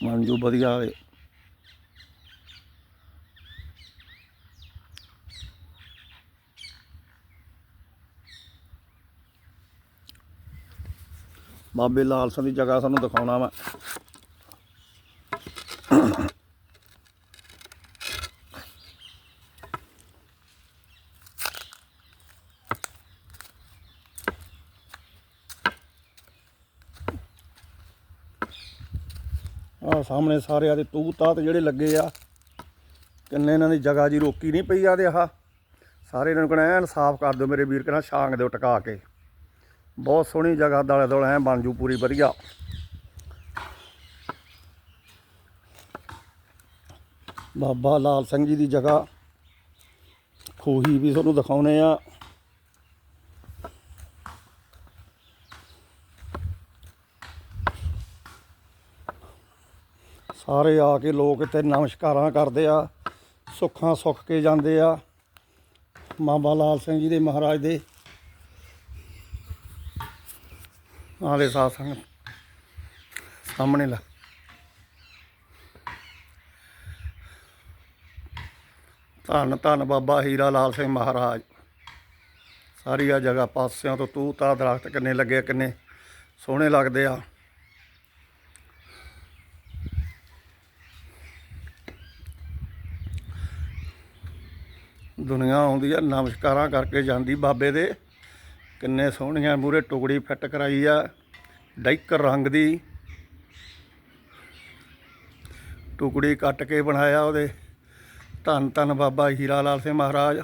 ਮੰਜੂ ਵਧੀਆ ਏ ਬਾਬੇ ਲਾਲ ਸਿੰਘ ਦੀ ਜਗ੍ਹਾ ਸਾਨੂੰ ਦਿਖਾਉਣਾ ਵਾ। ਆ ਸਾਹਮਣੇ ਸਾਰੇ ਦੇ ਤੂ ਤਾਤ ਜਿਹੜੇ ਲੱਗੇ ਆ। ਕਿੰਨੇ ਇਹਨਾਂ ਦੀ ਜਗ੍ਹਾ ਜੀ ਰੋਕੀ ਨਹੀਂ ਪਈ ਆ ਤੇ ਆਹ ਸਾਰੇ ਇਹਨਾਂ ਨੂੰ ਕਹਿਣਾ ਐਨ ਸਾਫ਼ ਕਰ ਦਿਓ ਮੇਰੇ ਵੀਰ, ਕਹਿੰਦਾ ਛਾਂਗ ਦਿਓ ਟਕਾ ਕੇ। ਬਹੁਤ ਸੋਹਣੀ ਜਗ੍ਹਾ ਦਾਲੇ ਦੋਲੇ ਐ ਬਣ ਜੂ ਪੂਰੀ ਵਧੀਆ। ਬਾਬਾ ਲਾਲ ਸਿੰਘ ਜੀ ਦੀ ਜਗ੍ਹਾ ਖੂਹੀ ਵੀ ਤੁਹਾਨੂੰ ਦਿਖਾਉਨੇ ਆ। ਸਾਰੇ ਆ ਕੇ ਲੋਕ ਇੱਥੇ ਨਮਸਕਾਰਾਂ ਕਰਦੇ ਆ, ਸੁੱਖਾਂ ਸੁੱਖ ਕੇ ਜਾਂਦੇ ਆ। ਬਾਬਾ ਲਾਲ ਸਿੰਘ ਜੀ ਦੇ ਮਹਾਰਾਜ ਦੇ ਆ ਦੇ ਸਾਧ ਸੰਗਤ ਸਾਹਮਣੇ ਲਾ। ਧੰਨ ਧੰਨ ਬਾਬਾ ਹੀਰਾ ਲਾਲ ਸਿੰਘ ਮਹਾਰਾਜ। ਸਾਰੀ ਆ ਜਗ੍ਹਾ ਪਾਸਿਆਂ ਤੋਂ ਤੂੰ ਤਾਂ ਦਰਖਤ ਕਿੰਨੇ ਲੱਗੇ ਕਿੰਨੇ ਸੋਹਣੇ ਲੱਗਦੇ ਆ। ਦੁਨੀਆ ਆਉਂਦੀ ਆ, ਨਮਸਕਾਰਾਂ ਕਰਕੇ ਜਾਂਦੀ ਬਾਬੇ ਦੇ। ਕਿੰਨੇ ਸੋਹਣੀਆਂ ਮੂਰੇ ਟੁਕੜੀ ਫਿੱਟ ਕਰਾਈ ਆ ਡਾਈਕਰ ਰੰਗ ਦੀ। ਟੁਕੜੀ ਕੱਟ ਕੇ ਬਣਾਇਆ ਉਹਦੇ। ਧੰਨ ਧੰਨ ਬਾਬਾ ਹੀਰਾ ਲਾਲ ਸਿੰਘ ਮਹਾਰਾਜ।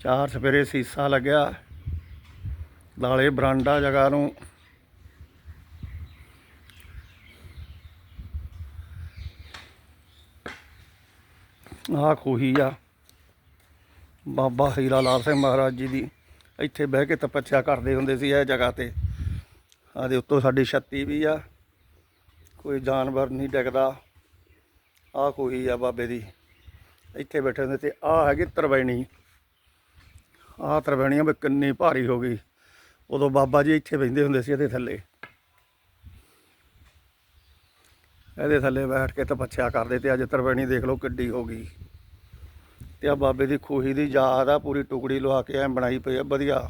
ਚਾਰ ਸਵੇਰੇ ਸੀਸਾ ਲੱਗਿਆ। ਨਾਲੇ ਬਰਾਂਡਾ ਜਗ੍ਹਾ ਨੂੰ ਆਹ ਖੂਹੀ ਆ। ਬਾਬਾ ਹੀਰਾ ਲਾਲ ਸਿੰਘ ਮਹਾਰਾਜ ਜੀ ਦੀ। ਇੱਥੇ ਬਹਿ ਕੇ ਤਪੱਸਿਆ ਕਰਦੇ ਹੁੰਦੇ ਸੀ ਇਹ ਜਗ੍ਹਾ ਤੇ। ਆਦੇ ਉੱਤੋਂ ਸਾਡੀ ਛੱਤੀ ਵੀ ਆ। ਕੋਈ ਜਾਨਵਰ ਨਹੀਂ ਡਿੱਗਦਾ। ਆਹ ਖੂਹੀ ਆ ਬਾਬੇ ਦੀ। ਇੱਥੇ ਬੈਠੇ ਹੁੰਦੇ ਤੇ ਆਹ ਹੈਗੀ ਤਰਵੈਣੀ। ਆਹ ਤਰਵੈਣੀਆਂ ਵੀ ਕਿੰਨੀ ਭਾਰੀ ਹੋ ਗਈ। ਉਦੋਂ ਬਾਬਾ ਜੀ ਇੱਥੇ ਬੈਠਦੇ ਹੁੰਦੇ ਸੀ ਇਹਦੇ ਥੱਲੇ। ਇਹਦੇ ਥੱਲੇ ਬੈਠ ਕੇ ਤਪੱਸਿਆ ਕਰਦੇ ਤੇ ਅੱਜ ਤਰਵੈਣੀ ਦੇਖ ਲਓ ਕਿੱਡੀ ਹੋ ਗਈ। ਤੇ ਆ ਬਾਬੇ ਦੀ ਖੂਹੀ ਦੀ ਯਾਦ ਆ, ਪੂਰੀ ਟੁਕੜੀ ਲਵਾ ਕੇ ਐ ਬਣਾਈ ਪਈ ਆ, ਵਧੀਆ।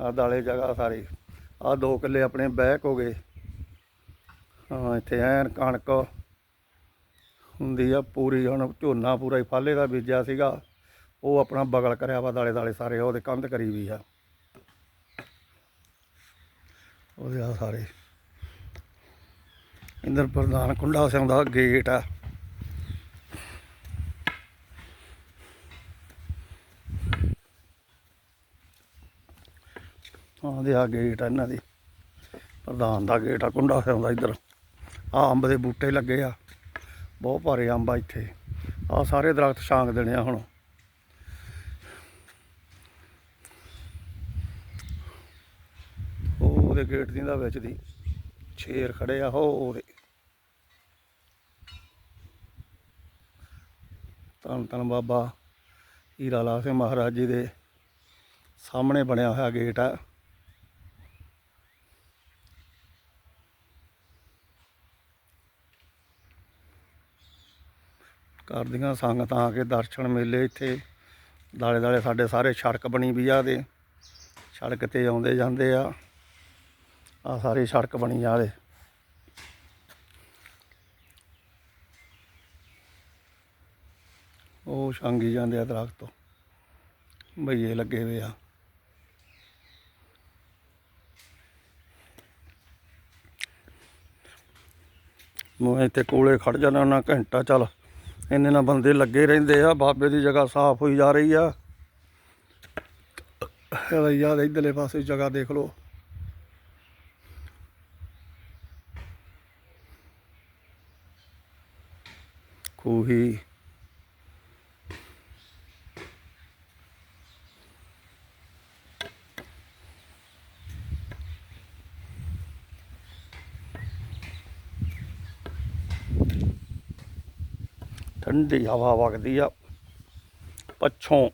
ਆ ਦਾਲੇ ਜਗ੍ਹਾ ਸਾਰੀ। ਆ ਦੋ ਕਿੱਲੇ ਆਪਣੇ ਬੈਕ ਹੋ ਗਏ। ਹਾਂ, ਇੱਥੇ ਐਨ ਕਣਕ ਹੁੰਦੀ ਆ, ਪੂਰੀ ਹੁਣ ਝੋਨਾ ਪੂਰਾ ਹੀ ਫਾਲੇ ਦਾ ਬੀਜਿਆ ਸੀਗਾ। ਉਹ ਆਪਣਾ ਬਗਲ ਕਰਿਆ ਵਾ ਦਾਲੇ ਦਾਲੇ ਸਾਰੇ, ਉਹਦੇ ਕੰਧ ਕਰੀ ਵੀ ਆ। ਉਹਦੇ ਆ ਸਾਰੇ। ਇੰਦਰ ਪ੍ਰਧਾਨ ਕੁੰਡਾ ਸਿੰਘ ਦਾ ਗੇਟ ਆ। ਹਾਂ ਦੇ ਆ ਗੇਟ ਆ ਇਹਨਾਂ ਦੀ। ਪ੍ਰਧਾਨ ਦਾ ਗੇਟ ਆ, ਕੁੰਡਾ ਸਿੰਘ ਦਾ ਇੱਧਰ। ਆ ਅੰਬ ਦੇ ਬੂਟੇ ਲੱਗੇ ਆ। ਬਹੁਤ ਭਾਰੇ ਅੰਬ ਆ ਇੱਥੇ। ਆ ਸਾਰੇ ਦਰਖਤ ਛਾਂਗ ਦੇਣੇ ਆ ਹੁਣ। ਉਹਦੇ ਗੇਟ ਦੀ ਦਾ ਵਿੱਚ ਦੀ। ਸ਼ੇਰ ਖੜੇ ਆ, ਹੋ ਉਹਦੇ ਧੰਨ ਬਾਬਾ ਹੀਰਾ ਲਾਲ ਸਿੰਘ ਮਹਾਰਾਜ ਜੀ ਦੇ ਸਾਹਮਣੇ ਬਣਿਆ ਹੋਇਆ ਗੇਟ ਆ। ਕਰਦੀਆਂ ਸੰਗਤਾਂ ਆ ਕੇ ਦਰਸ਼ਨ ਮੇਲੇ ਇੱਥੇ ਦਾਲੇ ਦਾਲੇ ਸਾਡੇ ਸਾਰੇ ਸੜਕ ਬਣੀ ਵੀ ਆ ਦੇ ਸੜਕ ਤੇ ਆਉਂਦੇ ਜਾਂਦੇ ਆ। ਆ ਸਾਰੀ ਸੜਕ ਬਣੀ ਆ ਦੇ ਉਹ ਛਾਂਗੀ ਜਾਂਦੇ ਆ ਦਰਖਤ ਤੋਂ। ਬਈਏ ਲੱਗੇ ਹੋਏ ਆ। ਮੈਂ ਇੱਥੇ ਕੋਲੇ ਖੜ ਜਾਣਾ ਨਾ ਘੰਟਾ ਚੱਲ। ਇੰਨੇ ਨਾਲ ਬੰਦੇ ਲੱਗੇ ਰਹਿੰਦੇ ਆ, ਬਾਬੇ ਦੀ ਜਗ੍ਹਾ ਸਾਫ਼ ਹੋਈ ਜਾ ਰਹੀ ਆ। ਰਈਆ ਦੇ ਇਧਰਲੇ ਪਾਸੇ ਜਗ੍ਹਾ ਦੇਖ ਲਓ। ਖੂਹੀ ਠੰਡੀ ਹਵਾ ਵਗਦੀ ਆ ਪੱਛੋਂ।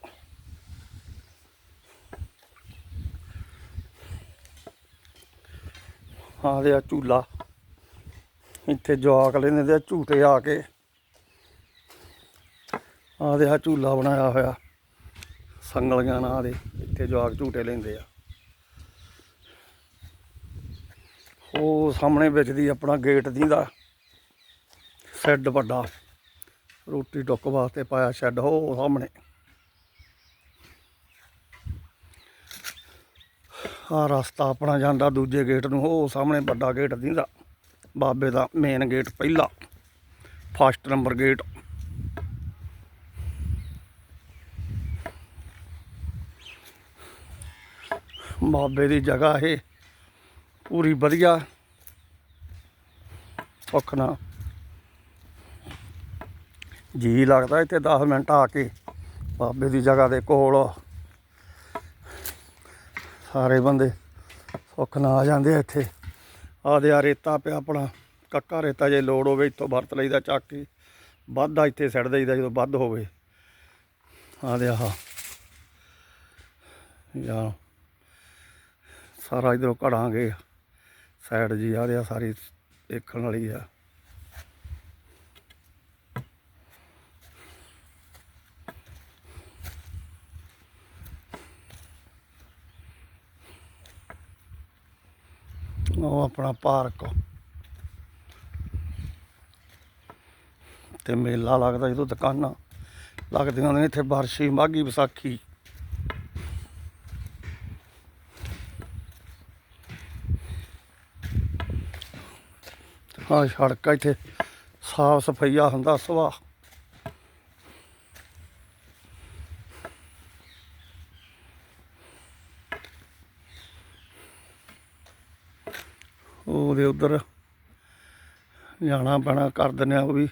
ਹਾਂ ਦੇ ਆ ਝੂਲਾ। ਇੱਥੇ ਜਵਾਕ ਲੈਂਦੇ ਤੇ ਝੂਟੇ ਆ ਕੇ। ਆਹ ਦੇ ਆ ਝੂਲਾ ਬਣਾਇਆ ਹੋਇਆ। ਸੰਗਲੀਆਂ ਨਾਲ ਦੇ, ਇੱਥੇ ਜਵਾਕ ਝੂਟੇ ਲੈਂਦੇ ਆ। ਉਹ ਸਾਹਮਣੇ ਵਿੱਚ ਦੀ ਆਪਣਾ ਗੇਟ ਦੀ ਸ਼ੈੱਡ ਵੱਡਾ। ਰੋਟੀ ਟੁੱਕ ਵਾਸਤੇ ਪਾਇਆ ਸ਼ੈੱਡ, ਉਹ ਸਾਹਮਣੇ। ਆ ਰਸਤਾ ਆਪਣਾ ਜਾਂਦਾ ਦੂਜੇ ਗੇਟ ਨੂੰ, ਉਹ ਸਾਹਮਣੇ ਵੱਡਾ ਗੇਟ ਦਿੰਦਾ ਬਾਬੇ ਦਾ ਮੇਨ ਗੇਟ ਪਹਿਲਾ। ਫਸਟ ਨੰਬਰ ਗੇਟ ਬਾਬੇ ਦੀ ਜਗ੍ਹਾ ਇਹ। ਪੂਰੀ ਵਧੀਆ। ਔਖਣਾ ਜੀ ਲੱਗਦਾ ਇੱਥੇ 10 ਮਿੰਟ ਆ ਕੇ ਬਾਬੇ ਦੀ ਜਗ੍ਹਾ ਦੇ ਕੋਲ। ਸਾਰੇ ਬੰਦੇ ਸੁੱਖ ਨਾਲ ਆ ਜਾਂਦੇ ਆ ਇੱਥੇ। ਆਦੇ ਆ ਰੇਤਾ ਪਿਆ ਆਪਣਾ। ਕੱਕਾ ਰੇਤਾ ਜੇ ਲੋੜ ਹੋਵੇ ਇੱਥੋਂ ਵਰਤ ਲਈਦਾ ਚੱਕ ਕੇ। ਵੱਧਾ ਇੱਥੇ ਸਿੱਟ ਦਈਦਾ ਜਦੋਂ ਵੱਧ ਹੋਵੇ। ਆਦੇ ਆਹ। ਜਾਂ ਸਾਰਾ ਇਧਰੋਂ ਘੜਾਂਗੇ ਸਾਈਡ ਜੀ ਆ ਰਿਹਾ, ਸਾਰੀ ਦੇਖਣ ਵਾਲੀ ਆ। ਉਹ ਆਪਣਾ ਪਾਰਕ। ਤੇ ਮੇਲਾ ਲੱਗਦਾ ਜਦੋਂ ਦੁਕਾਨਾਂ ਲੱਗਦੀਆਂ ਨੇ, ਇੱਥੇ ਬਾਰਸ਼ੀ, ਮਾਘੀ, ਵਿਸਾਖੀ। ਹਾਂ ਸੜਕ ਇੱਥੇ, ਸਾਫ਼ ਸਫਾਈਆ ਹੁੰਦਾ ਸੁਬਾਹ ਉਹਦੇ ਉਧਰ ਜਾਣਾ ਪੈਣਾ, ਕਰ ਦਿੰਦੇ ਆ ਉਹ ਵੀ।